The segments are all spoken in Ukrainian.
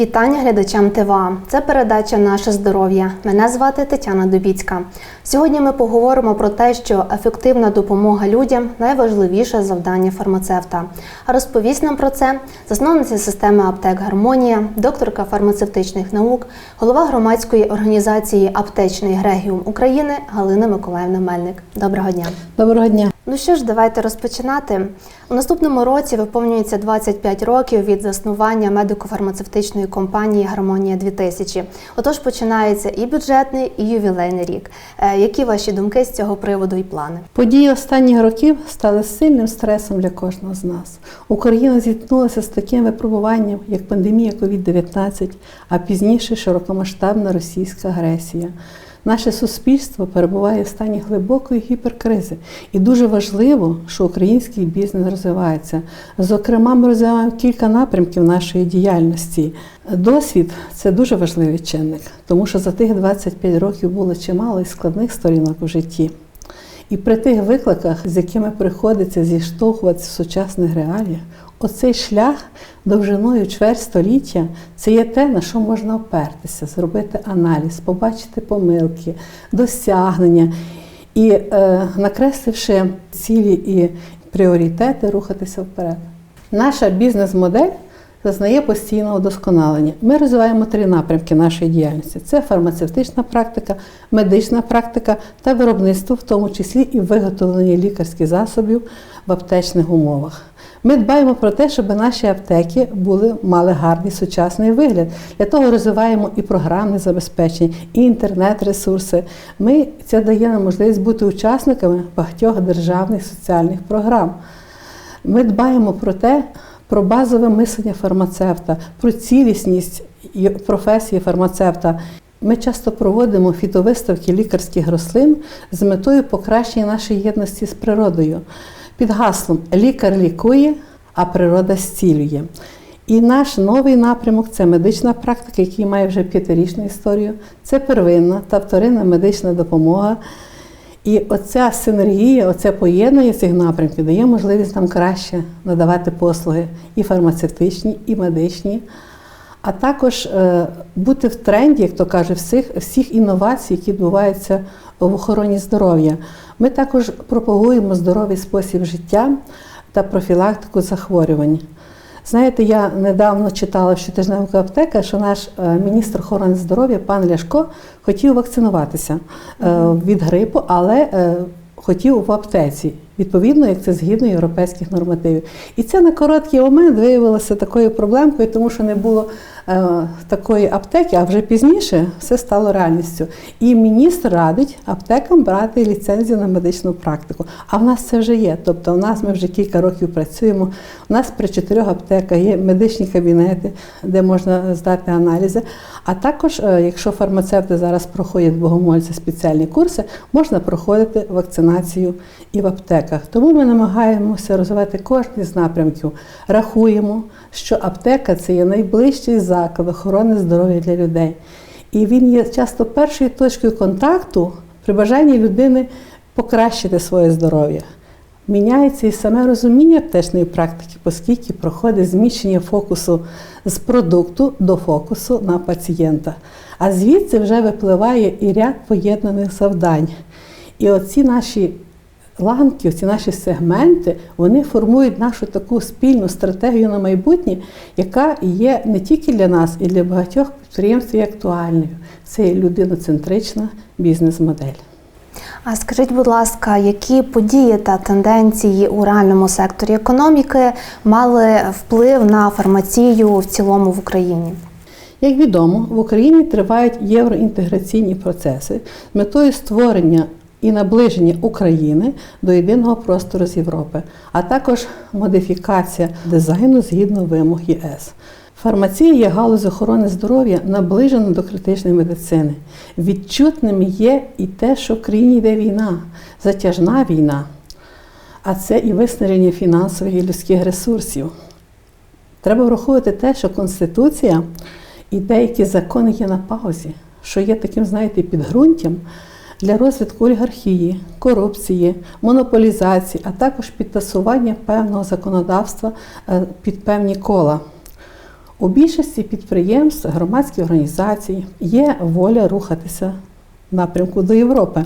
Вітання глядачам ТВА. Це передача Наше здоров'я. Мене звати Тетяна Дубіцька. Сьогодні ми поговоримо про те, що ефективна допомога людям найважливіше завдання фармацевта. Розповість нам про це засновниця системи аптек Гармонія, докторка фармацевтичних наук, голова громадської організації Аптечний Грегіум України Галина Миколаївна Мельник. Доброго дня. Доброго дня. Ну що ж, давайте розпочинати. У наступному році виповнюється 25 років від заснування медико-фармацевтичної компанії Гармонія 2000 Отож починається і бюджетний, і ювілейний рік. Е, Які ваші думки з цього приводу і плани? Події останніх років стали сильним стресом для кожного з нас. Україна зіткнулася з таким випробуванням, як пандемія COVID-19, а пізніше широкомасштабна російська агресія. Наше суспільство перебуває в стані глибокої гіперкризи, і дуже важливо, що український бізнес розвивається. Зокрема, ми розвиваємо кілька напрямків нашої діяльності. Досвід це дуже важливий чинник, тому що за тих 25 років було чимало складних сторінок у житті. І при тих викликах, з якими приходиться зіштовхуватися в сучасних реаліях, оцей шлях довжиною чверть століття це є те, на що можна опертися, зробити аналіз, побачити помилки, досягнення і, е, накресливши цілі і пріоритети, рухатися вперед. Наша бізнес-модель зазнає постійного удосконалення. Ми розвиваємо три напрямки нашої діяльності: це фармацевтична практика, медична практика та виробництво, в тому числі і виготовлення лікарських засобів в аптечних умовах. Ми дбаємо про те, щоб наші аптеки були, мали гарний сучасний вигляд. Для того розвиваємо і програмне забезпечення, і інтернет-ресурси. Ми це дає нам можливість бути учасниками багатьох державних соціальних програм. Ми дбаємо про те, про базове мислення фармацевта, про цілісність професії фармацевта. Ми часто проводимо фітовиставки лікарських рослин з метою покращення нашої єдності з природою. Під гаслом Лікар лікує, а природа зцілює. І наш новий напрямок це медична практика, який має вже п'ятирічну історію. Це первинна та вторинна медична допомога. І оця синергія, оце поєднання цих напрямків дає можливість нам краще надавати послуги і фармацевтичні, і медичні, а також е, бути в тренді, як то каже, всіх, всіх інновацій, які відбуваються в охороні здоров'я. Ми також пропагуємо здоровий спосіб життя та профілактику захворювань. Знаєте, я недавно читала в щотижневку аптека, що наш е, міністр охорони здоров'я, пан Ляшко, хотів вакцинуватися е, від грипу, але хотів в аптеці, відповідно, як це згідно європейських нормативів. І це на короткий момент виявилося такою проблемкою, тому що не було такої аптеки, а вже пізніше все стало реальністю. І міністр радить аптекам брати ліцензію на медичну практику. А в нас це вже є. Тобто, у нас ми вже кілька років працюємо. У нас при чотирьох аптеках є медичні кабінети, де можна здати аналізи. А також, е, якщо фармацевти зараз проходять богомольці спеціальні курси, можна проходити вакцинацію і в аптеках. Тому ми намагаємося розвивати кожен з напрямків. Рахуємо, що аптека це є найближчий заклад охорони здоров'я для людей. І він є часто першою точкою контакту при бажанні людини покращити своє здоров'я. Міняється і саме розуміння аптечної практики, оскільки проходить зміщення фокусу з продукту до фокусу на пацієнта. А звідси вже випливає і ряд поєднаних завдань. І оці наші ланки, ці наші сегменти, вони формують нашу таку спільну стратегію на майбутнє, яка є не тільки для нас, і для багатьох підприємств є актуальною. Це є людиноцентрична бізнес-модель. А скажіть, будь ласка, які події та тенденції у реальному секторі економіки мали вплив на фармацію в цілому в Україні? Як відомо, в Україні тривають євроінтеграційні процеси з метою створення і наближення України до єдиного простору з Європи, а також модифікація дизайну згідно вимог ЄС. Фармація є галузь охорони здоров'я наближена до критичної медицини. Відчутним є і те, що в країні йде війна, затяжна війна, а це і виснаження фінансових і людських ресурсів. Треба враховувати те, що Конституція і деякі закони є на паузі, що є таким, знаєте, підґрунтям для розвитку олігархії, корупції, монополізації, а також підтасування певного законодавства е, під певні кола. У більшості підприємств, громадських організацій є воля рухатися в напрямку до Європи.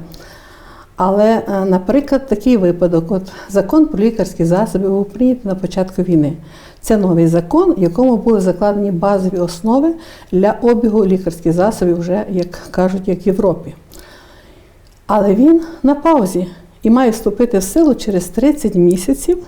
Але, е, наприклад, такий випадок: от закон про лікарські засоби був прийнятий на початку війни. Це новий закон, в якому були закладені базові основи для обігу лікарських засобів, вже як кажуть, як в Європі. Але він на паузі і має вступити в силу через 30 місяців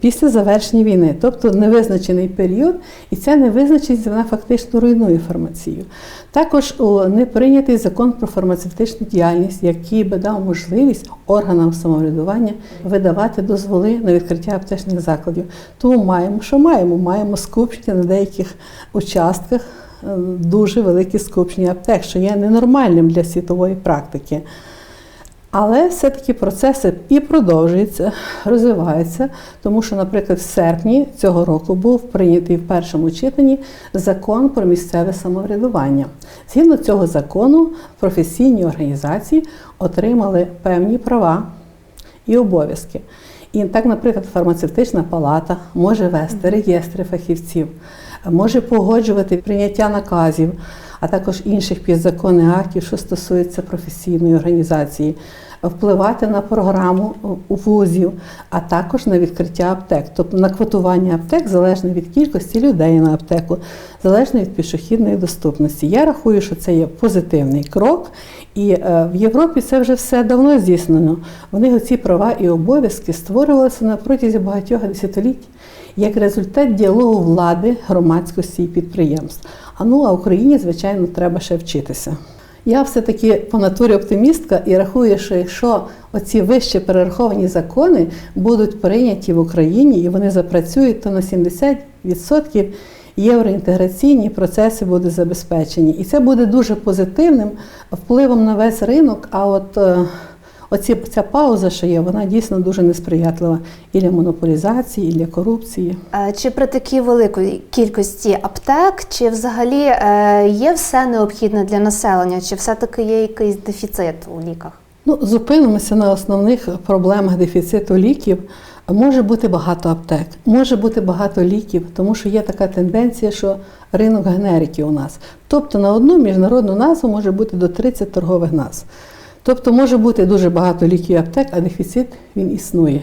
після завершення війни, тобто невизначений період, і ця невизначеність вона фактично руйнує фармацію. Також не прийнятий закон про фармацевтичну діяльність, який би дав можливість органам самоврядування видавати дозволи на відкриття аптечних закладів. Тому маємо, що маємо? Маємо скупчення на деяких участках. е, Дуже великі скупчення аптек, що є ненормальним для світової практики. Але все-таки процеси і продовжуються, розвиваються, тому що, наприклад, в серпні цього року був прийнятий в першому читанні закон про місцеве самоврядування. Згідно цього закону, професійні організації отримали певні права і обов'язки. І так, наприклад, фармацевтична палата може вести реєстри фахівців, може погоджувати прийняття наказів, а також інших підзаконних актів, що стосуються професійної організації, впливати на програму вузів, а також на відкриття аптек, тобто на квотування аптек залежно від кількості людей на аптеку, залежно від пішохідної доступності. Я рахую, що це є позитивний крок, і е, в Європі це вже все давно здійснено. В них ці права і обов'язки створювалися на протязі багатьох десятиліть як результат діалогу влади, громадськості і підприємств. А ну а Україні, звичайно, треба ще вчитися. Я все-таки по натурі оптимістка і рахую, що якщо оці вище перераховані закони будуть прийняті в Україні і вони запрацюють, то на 70% євроінтеграційні процеси будуть забезпечені. І це буде дуже позитивним впливом на весь ринок. А от е, оці, ця пауза, що є, вона дійсно дуже несприятлива і для монополізації, і для корупції. Е, Чи при такій великій кількості аптек, чи взагалі е, є все необхідне для населення, чи все-таки є якийсь дефіцит у ліках? Ну, зупинимося на основних проблемах дефіциту ліків. Може бути багато аптек, може бути багато ліків, тому що є така тенденція, що ринок генериків у нас. Тобто на одну міжнародну назву може бути до 30 торгових назв. Тобто може бути дуже багато ліків аптек, а дефіцит він існує.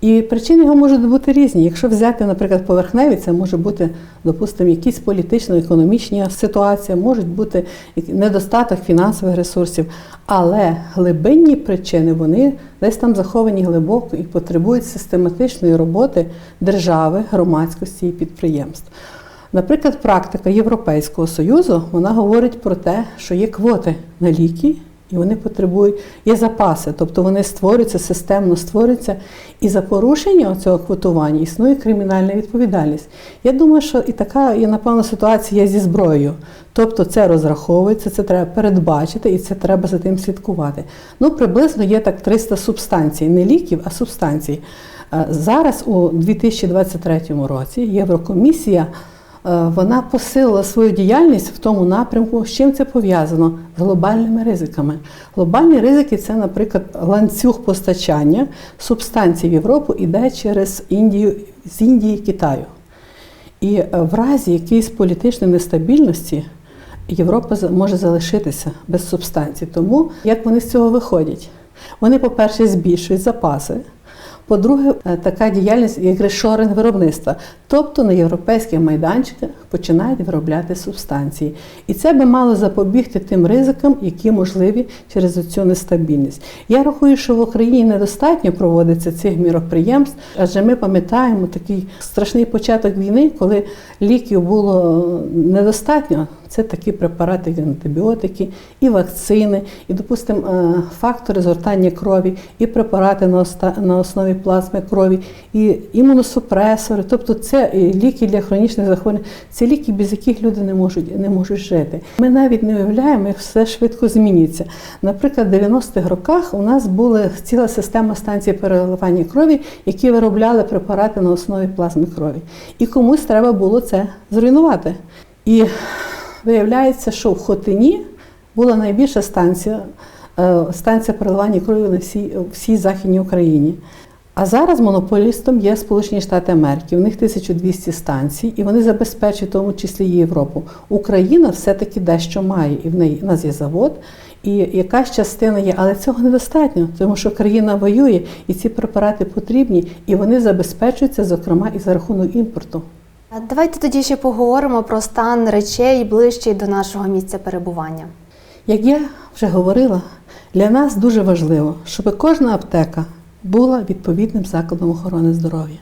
І причини його можуть бути різні. Якщо взяти, наприклад, поверхневі, це може бути, допустимо, якісь політично-економічні ситуації, можуть бути недостаток фінансових ресурсів, але глибинні причини вони десь там заховані глибоко і потребують систематичної роботи держави, громадськості і підприємств. Наприклад, практика Європейського союзу вона говорить про те, що є квоти на ліки. І вони потребують, є запаси, тобто вони створюються, системно створюються. І за порушення цього квотування існує кримінальна відповідальність. Я думаю, що і така є, напевно, ситуація зі зброєю. Тобто це розраховується, це треба передбачити і це треба за тим слідкувати. Ну, приблизно є так 300 субстанцій, не ліків, а субстанцій. Е, Зараз, у 2023 році, Єврокомісія. Е, Вона посилила свою діяльність в тому напрямку, з чим це пов'язано з глобальними ризиками. Глобальні ризики це, наприклад, ланцюг постачання субстанцій в Європу іде через Індію з Індії Китаю. І е, в разі якоїсь політичної нестабільності Європа може залишитися без субстанцій. Тому як вони з цього виходять? Вони, по-перше, збільшують запаси. По-друге, е, така діяльність як решоринг виробництва, тобто на європейських майданчиках починають виробляти субстанції. І це би мало запобігти тим ризикам, які можливі через цю нестабільність. Я рахую, що в Україні недостатньо проводиться цих міроприємств, адже ми пам'ятаємо такий страшний початок війни, коли ліків було недостатньо. Це такі препарати, як антибіотики, і вакцини, і, допустимо, е, фактори згортання крові, і препарати на основі плазми крові, і імуносупресори. Тобто це ліки для хронічних захворювань. Це ліки, без яких люди не можуть, не можуть жити. Ми навіть не уявляємо, як все швидко зміниться. Наприклад, в 90-х роках у нас була ціла система станцій переливання крові, які виробляли препарати на основі плазми крові. І комусь треба було це зруйнувати. І Виявляється, що в Хотині була найбільша станція, е, станція переливання крові на всій, всій Західній Україні. А зараз монополістом є Сполучені Штати Америки. У них 1200 станцій, і вони забезпечують в тому числі Європу. Україна все-таки дещо має, і в неї у нас є завод, і якась частина є, але цього недостатньо, тому що країна воює, і ці препарати потрібні, і вони забезпечуються, зокрема, і за рахунок імпорту. Давайте тоді ще поговоримо про стан речей ближчий до нашого місця перебування. Як я вже говорила, для нас дуже важливо, щоб кожна аптека була відповідним закладом охорони здоров'я.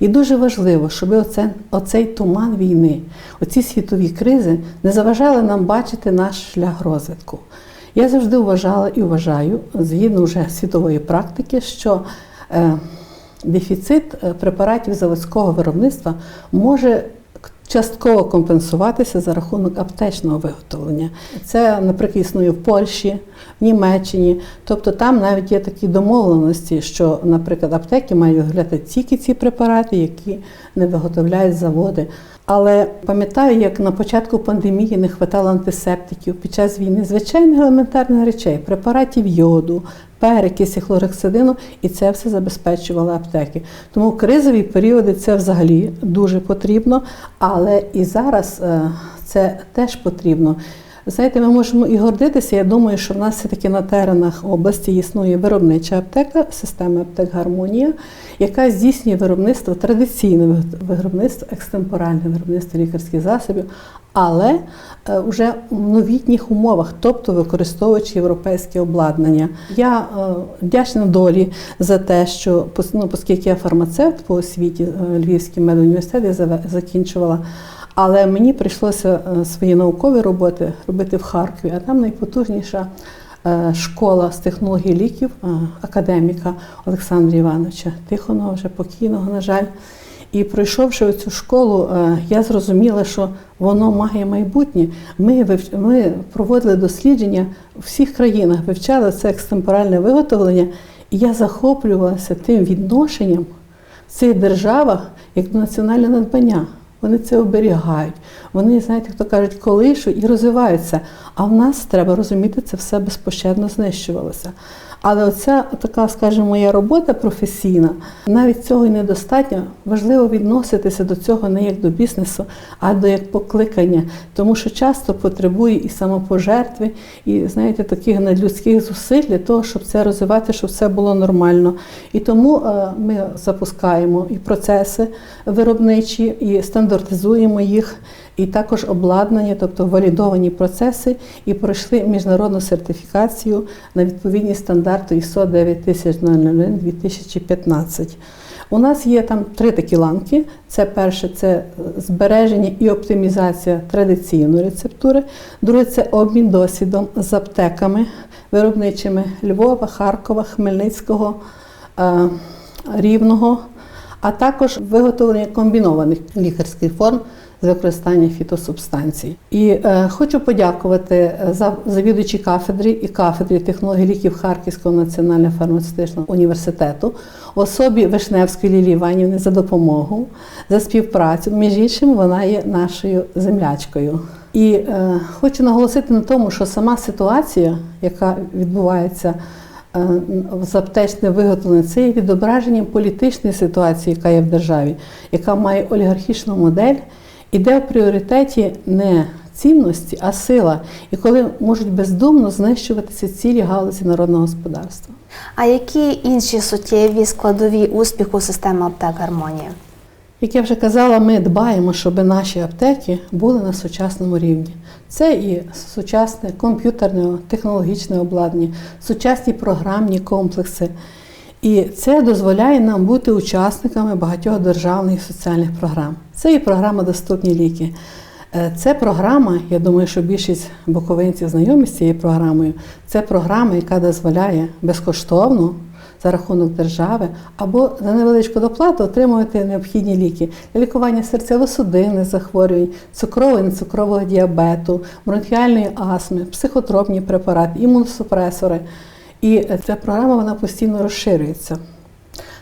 І дуже важливо, щоб оце, оцей туман війни, оці світові кризи не заважали нам бачити наш шлях розвитку. Я завжди вважала і вважаю, згідно вже світової практики, що е, дефіцит е, препаратів заводського виробництва може частково компенсуватися за рахунок аптечного виготовлення. Це, наприклад, існує в Польщі, в Німеччині. Тобто там навіть є такі домовленості, що, наприклад, аптеки мають виглядати тільки ці препарати, які не виготовляють заводи. Але пам'ятаю, як на початку пандемії не вистачало антисептиків під час війни, звичайних елементарних речей, препаратів йоду, перекисі, хлорексидину, і це все забезпечували аптеки. Тому кризові періоди це взагалі дуже потрібно, але і зараз е, це теж потрібно. Знаєте, ми можемо і гордитися. Я думаю, що в нас все-таки на теренах області існує виробнича аптека, система аптек Гармонія, яка здійснює виробництво, традиційне виробництво, екстемпоральне виробництво лікарських засобів, але вже в новітніх умовах, тобто використовуючи європейське обладнання. Я е, вдячна долі за те, що ну, оскільки я фармацевт по освіті, е, Львівський медуніверситет я закінчувала. Але мені прийшлося е, свої наукові роботи робити в Харкові, а там найпотужніша е, школа з технології ліків е, академіка Олександра Івановича Тихоного, вже покійного, на жаль. І пройшовши цю школу, я зрозуміла, що воно має майбутнє. Ми, вив- ми проводили дослідження у всіх країнах, вивчали це екстемпоральне виготовлення, і я захоплювалася тим відношенням в цих державах як до національного надбання. Вони це оберігають. Вони, знаєте, хто кажуть, колишуть і розвиваються. А в нас треба розуміти, це все безпощадно знищувалося. Але оця така, скажімо, моя робота професійна, навіть цього й недостатньо. Важливо відноситися до цього не як до бізнесу, а до як покликання, тому що часто потребує і самопожертви, і знаєте, таких надлюдських зусиль для того, щоб це розвивати, щоб все було нормально. І тому е, ми запускаємо і процеси виробничі, і стандартизуємо їх, і також обладнання, тобто валідовані процеси, і пройшли міжнародну сертифікацію на відповідні стандарти ISO 9001 2015. У нас є там три такі ланки. Це перше це збереження і оптимізація традиційної рецептури. Друге це обмін досвідом з аптеками виробничими Львова, Харкова, Хмельницького, е, Рівного, а також виготовлення комбінованих лікарських форм з використанням фітосубстанцій. І е, хочу подякувати е, за завідувачі кафедрі і кафедрі технології ліків Харківського національного фармацевтичного університету особі Вишневської Лілії Іванівни за допомогу, за співпрацю. Між іншим, вона є нашою землячкою. І е, хочу наголосити на тому, що сама ситуація, яка відбувається е, з аптечне виготовлення, це є відображенням політичної ситуації, яка є в державі, яка має олігархічну модель, і де в пріоритеті не цінності, а сила, і коли можуть бездумно знищуватися цілі галузі народного господарства. А які інші суттєві складові успіху системи аптек Гармонія? Як я вже казала, ми дбаємо, щоб наші аптеки були на сучасному рівні. Це і сучасне комп'ютерне технологічне обладнання, сучасні програмні комплекси. І це дозволяє нам бути учасниками багатьох державних соціальних програм. Це і програма Доступні ліки. Е, Це програма, я думаю, що більшість буковинців знайомі з цією програмою. Це програма, яка дозволяє безкоштовно за рахунок держави або за невеличку доплату отримувати необхідні ліки лікування серцево-судинних захворювань, цукрового і нецукрового діабету, бронхіальної астми, психотропні препарати, імуносупресори. І ця програма вона постійно розширюється.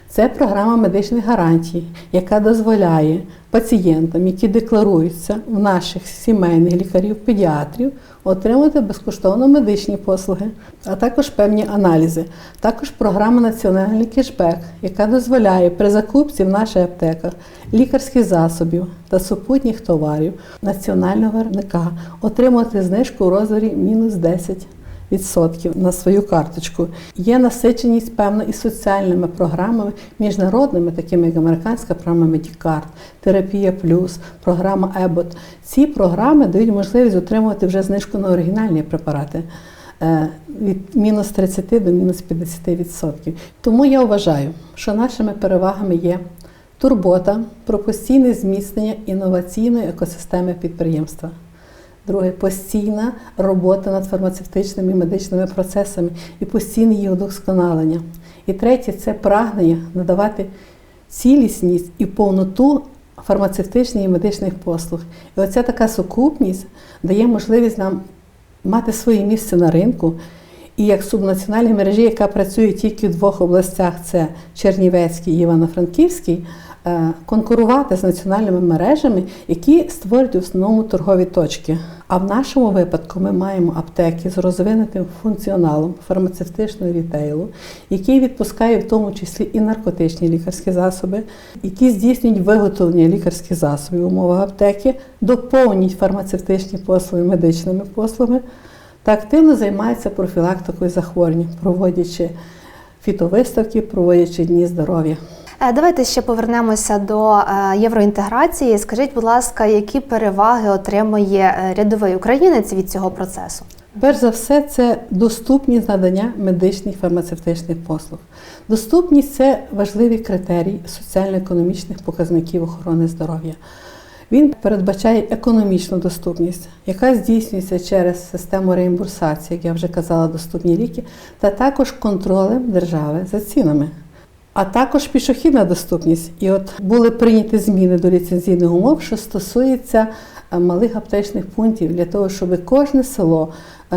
Це програма медичних гарантій, яка дозволяє пацієнтам, які декларуються в наших сімейних лікарів-педіатрів, отримати безкоштовно медичні послуги, а також певні аналізи. Також програма Національний кешбек, яка дозволяє при закупці в наших аптеках лікарських засобів та супутніх товарів національного виробника отримати знижку у розмірі мінус 10 відсотків на свою карточку. Є насиченість певна і соціальними програмами, міжнародними, такими як американська програма Медікарт, Терапія Плюс, програма Ебот. Ці програми дають можливість отримувати вже знижку на оригінальні препарати. е, Від мінус 30 до мінус 50 відсотків. Тому я вважаю, що нашими перевагами є турбота про постійне зміцнення інноваційної екосистеми підприємства. Друге постійна робота над фармацевтичними і медичними процесами і постійне їх удосконалення. І третє це прагнення надавати цілісність і повноту фармацевтичних і медичних послуг. І оця така сукупність дає можливість нам мати своє місце на ринку. І як субнаціональній мережі, яка працює тільки в двох областях це Чернівецький і Івано-Франківський, конкурувати з національними мережами, які створюють в основному торгові точки. А в нашому випадку ми маємо аптеки з розвинутим функціоналом фармацевтичного рітейлу, який відпускає в тому числі і наркотичні лікарські засоби, які здійснюють виготовлення лікарських засобів в умовах аптеки, доповнюють фармацевтичні послуги медичними послугами та активно займаються профілактикою захворювань, проводячи фітовиставки, проводячи дні здоров'я. Е, Давайте ще повернемося до е, євроінтеграції. Скажіть, будь ласка, які переваги отримує е, рядовий українець від цього процесу? Перш за все, це доступність надання медичних фармацевтичних послуг. Доступність це важливий критерій соціально-економічних показників охорони здоров'я. Він передбачає економічну доступність, яка здійснюється через систему реімбурсації, як я вже казала, доступні ліки, та також контролем держави за цінами. А також пішохідна доступність. І от були прийняті зміни до ліцензійних умов, що стосується е, малих аптечних пунктів для того, щоб кожне село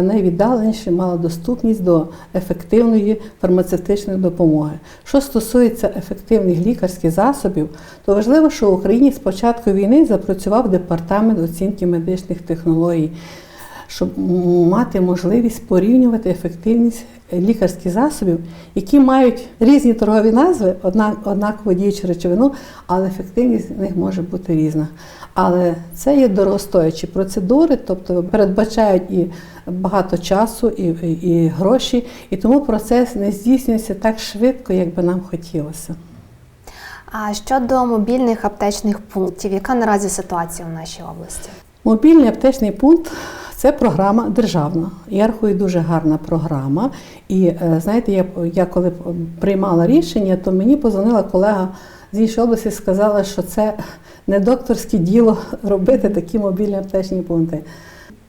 найвіддаленіше мало доступність до ефективної фармацевтичної допомоги. Що стосується ефективних лікарських засобів, то важливо, що в Україні з початку війни запрацював департамент оцінки медичних технологій щоб мати можливість порівнювати ефективність лікарських засобів, які мають різні торгові назви, однак однаково діючу речовину, але ефективність в них може бути різна. Але це є дорогостоячі процедури, тобто передбачають і багато часу, і, і гроші, і тому процес не здійснюється так швидко, як би нам хотілося. А щодо мобільних аптечних пунктів, яка наразі ситуація в нашій області? Мобільний аптечний пункт це програма державна. Я дуже гарна програма. І е, знаєте, я, я коли приймала рішення, то мені позвонила колега з іншої області і сказала, що це не докторське діло робити такі мобільні аптечні пункти.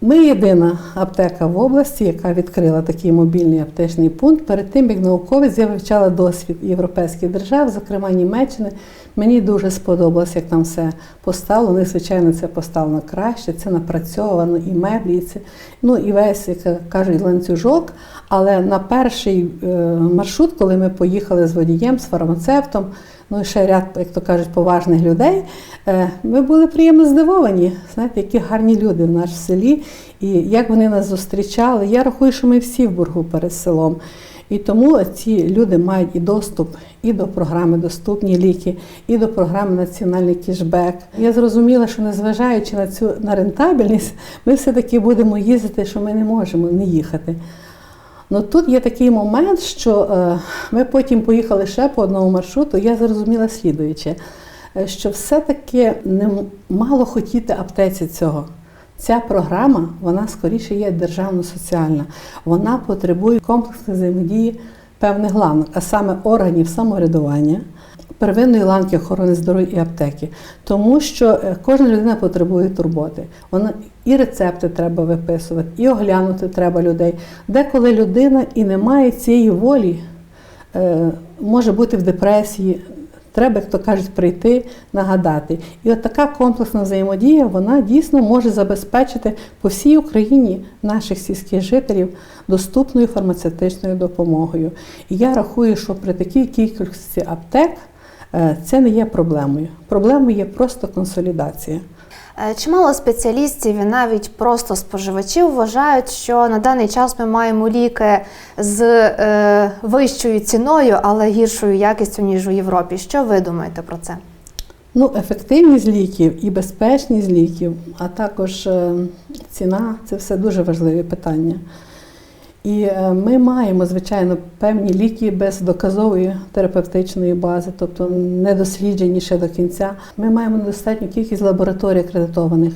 Ми єдина аптека в області, яка відкрила такий мобільний аптечний пункт. Перед тим як науковець я вивчала досвід європейських держав, зокрема Німеччини. Мені дуже сподобалось, як там все поставлено. І, звичайно, це поставлено краще, це напрацьовано і меблі, і це ну і весь як кажуть ланцюжок. Але на перший е, маршрут, коли ми поїхали з водієм, з фармацевтом, ну і ще ряд, як то кажуть, поважних людей, е, ми були приємно здивовані. Знаєте, які гарні люди в в селі, і як вони нас зустрічали. Я рахую, що ми всі в боргу перед селом. І тому ці люди мають і доступ і до програми Доступні ліки, і до програми Національний кішбек. Я зрозуміла, що незважаючи на цю на рентабельність, ми все-таки будемо їздити, що ми не можемо не їхати. Ну тут є такий момент, що е, ми потім поїхали ще по одному маршруту. Я зрозуміла слідуюче, е, що все-таки не мало хотіти аптеці цього. Ця програма, вона скоріше є державно-соціальна. Вона потребує комплексної взаємодії певних ланок, а саме органів самоврядування, первинної ланки охорони здоров'я і аптеки. Тому що е, кожна людина потребує турботи. Вона і рецепти треба виписувати, і оглянути треба людей. Деколи людина і не має цієї волі, е, може бути в депресії, Треба, як то кажуть, прийти, нагадати. І от така комплексна взаємодія вона дійсно може забезпечити по всій Україні наших сільських жителів доступною фармацевтичною допомогою. І я рахую, що при такій кількості аптек е, це не є проблемою. Проблемою є просто консолідація. Е, Чимало спеціалістів і навіть просто споживачів вважають, що на даний час ми маємо ліки з е, вищою ціною, але гіршою якістю ніж у Європі. Що ви думаєте про це? Ну, ефективність ліків і безпечність ліків, а також е, ціна це все дуже важливі питання. І е, ми маємо, звичайно, певні ліки без доказової терапевтичної бази, тобто не досліджені ще до кінця. Ми маємо недостатню кількість лабораторій акредитованих.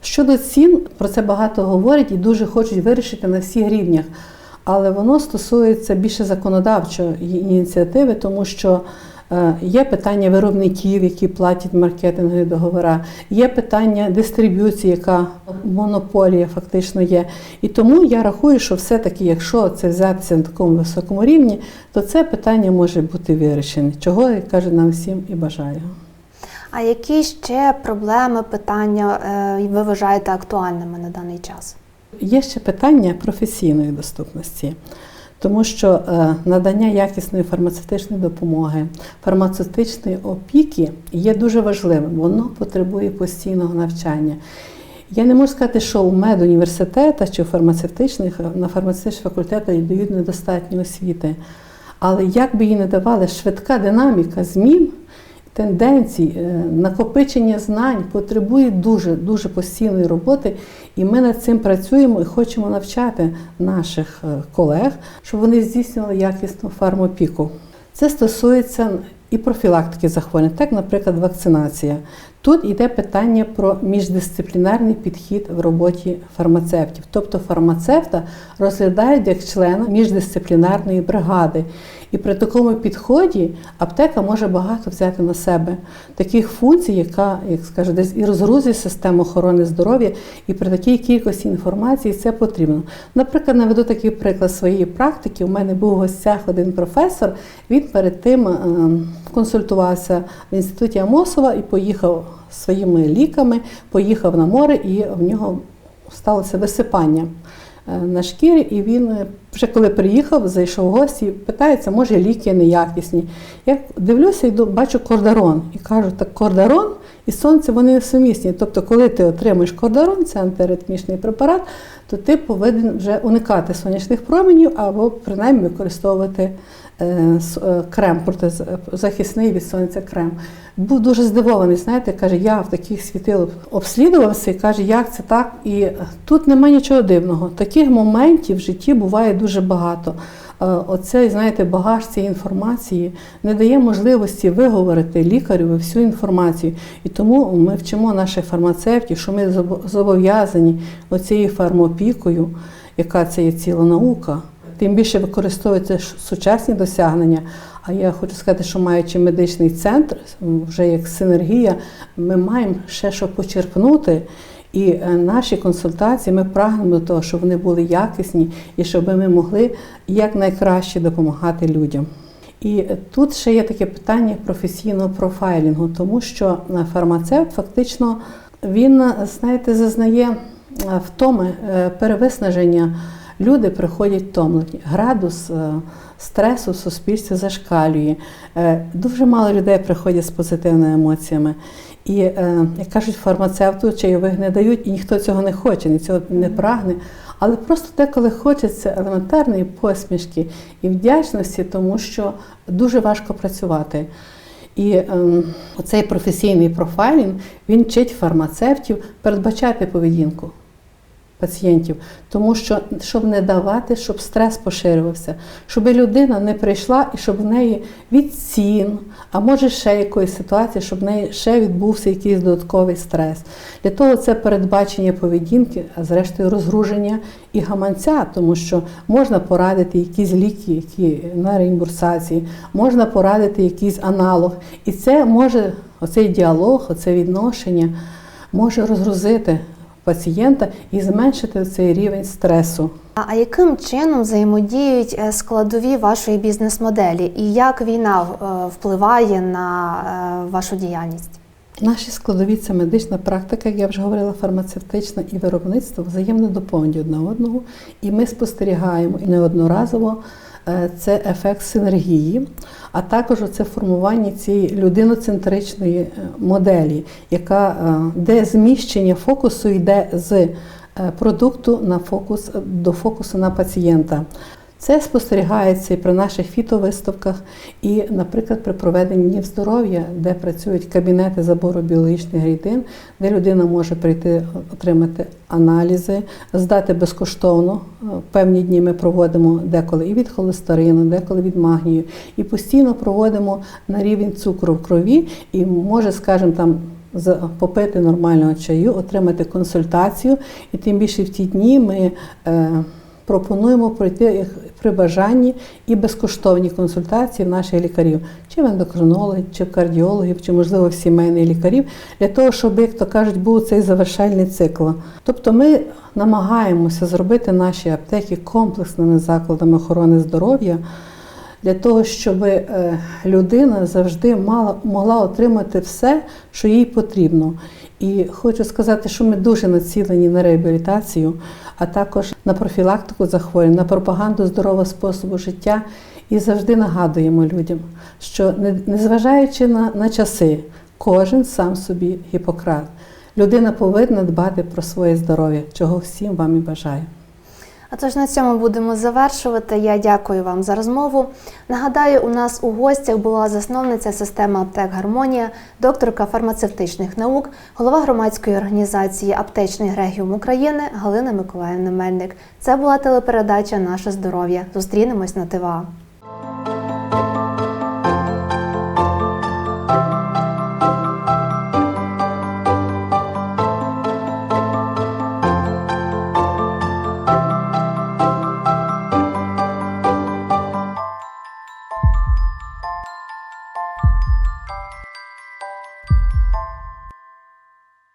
Щодо цін, про це багато говорять і дуже хочуть вирішити на всіх рівнях. Але воно стосується більше законодавчої ініціативи, тому що є питання виробників, які платять маркетингові договори, є питання дистриб'юції, яка монополія фактично є. І тому я рахую, що все-таки, якщо це взятися на такому високому рівні, то це питання може бути вирішене, чого я кажу нам всім і бажаю. А які ще проблеми, питання е, ви вважаєте актуальними на даний час? Є ще питання професійної доступності, тому що е, надання якісної фармацевтичної допомоги, фармацевтичної опіки є дуже важливим. Воно потребує постійного навчання. Я не можу сказати, що у медуніверситетах чи у фармацевтичних на фармацевтичних факультетах дають недостатньо освіти. Але як би їй не давали, швидка динаміка змін, тенденцій, е, накопичення знань потребує дуже дуже постійної роботи, і ми над цим працюємо і хочемо навчати наших е, колег, щоб вони здійснювали якісну фармопіку. Це стосується і профілактики захворювань, так, наприклад, вакцинація. Тут йде питання про міждисциплінарний підхід в роботі фармацевтів. Тобто фармацевта розглядають як члена міждисциплінарної бригади. І при такому підході аптека може багато взяти на себе таких функцій, яка, як скажу, десь і розгрузить систему охорони здоров'я, і при такій кількості інформації це потрібно. Наприклад, наведу такий приклад своєї практики. У мене був в гостях один професор. Він перед тим е, консультувався в інституті Амосова і поїхав своїми ліками, поїхав на море, і в нього сталося висипання на шкірі, і він е, вже коли приїхав, зайшов в гості, питається, може ліки неякісні. Я дивлюся, йду, бачу кордарон і кажу, так кордарон і сонце вони сумісні. Тобто, коли ти отримуєш кордарон, це антиритмічний препарат, то ти повинен вже уникати сонячних променів або принаймні використовувати е, е, крем протизахисний від сонця крем. Був дуже здивований, знаєте, каже, я в таких світил обслідувався і каже, як це так? І е, тут немає нічого дивного. Таких моментів в житті буває дуже багато. Е, Оцей, знаєте, багаж цієї інформації не дає можливості виговорити лікарю всю інформацію. І тому ми вчимо наших фармацевтів, що ми зобов'язані оцією фармопікою, яка це є ціла наука. Тим більше використовуються сучасні досягнення. А я хочу сказати, що маючи медичний центр, вже як синергія, ми маємо ще що почерпнути. І е, наші консультації ми прагнемо до того, щоб вони були якісні і щоб ми могли якнайкраще допомагати людям. І е, тут ще є таке питання професійного профайлінгу, тому що е, фармацевт фактично він, знаєте, зазнає втоми, перевиснаження. Люди приходять втомлені. Градус е, стресу в суспільстві зашкалює. Е, Дуже мало людей приходять з позитивними емоціями. І, е, як кажуть, фармацевту чайових не дають, і ніхто цього не хоче, ні цього не прагне. Але просто деколи хочеться елементарної посмішки і вдячності, тому що дуже важко працювати. І ем, оцей професійний профайлінг він вчить фармацевтів передбачати поведінку пацієнтів, тому що щоб не давати, щоб стрес поширювався, щоб людина не прийшла і щоб в неї від цін, а може ще якоїсь ситуації, щоб в неї ще відбувся якийсь додатковий стрес. Для того це передбачення поведінки, а зрештою розгруження і гаманця, тому що можна порадити якісь ліки, які на реімбурсації, можна порадити якийсь аналог. І це може, оцей діалог, оце відношення може розгрузити пацієнта і зменшити цей рівень стресу. А яким чином взаємодіють е, складові вашої бізнес-моделі, і як війна е, впливає на е, вашу діяльність? Наші складові це медична практика, як я вже говорила, фармацевтична і виробництво взаємно доповнюють одне одного. І ми спостерігаємо неодноразово це ефект синергії, а також це формування цієї людиноцентричної е, моделі, яка, е, де зміщення фокусу йде з е, продукту на фокус до фокусу на пацієнта. Це спостерігається і при наших фітовиставках, і, наприклад, при проведенні днів здоров'я, де працюють кабінети забору біологічних рідин, де людина може прийти отримати аналізи, здати безкоштовно. Е, Певні дні ми проводимо деколи і від холестерину, деколи від магнію, і постійно проводимо на рівень цукру в крові, і може, скажімо, там. Попити нормального чаю, отримати консультацію, і тим більше в ті дні ми е, пропонуємо пройти їх при бажанні і безкоштовні консультації наших лікарів, чи в ендокринологів, чи в кардіологів, чи можливо в сімейних лікарів, для того, щоб, як то кажуть, був цей завершальний цикл. Тобто ми намагаємося зробити наші аптеки комплексними закладами охорони здоров'я. Для того, щоб е, людина завжди мала, могла отримати все, що їй потрібно. І хочу сказати, що ми дуже націлені на реабілітацію, а також на профілактику захворювань, на пропаганду здорового способу життя. І завжди нагадуємо людям, що незважаючи на, на часи, кожен сам собі гіпократ. Людина повинна дбати про своє здоров'я, чого всім вам і бажаю. А тож на цьому будемо завершувати. Я дякую вам за розмову. Нагадаю, у нас у гостях була засновниця системи аптек Гармонія, докторка фармацевтичних наук, голова громадської організації Аптечний регіум України Галина Миколаївна Мельник. Це була телепередача Наше здоров'я. Зустрінемось на ТВА.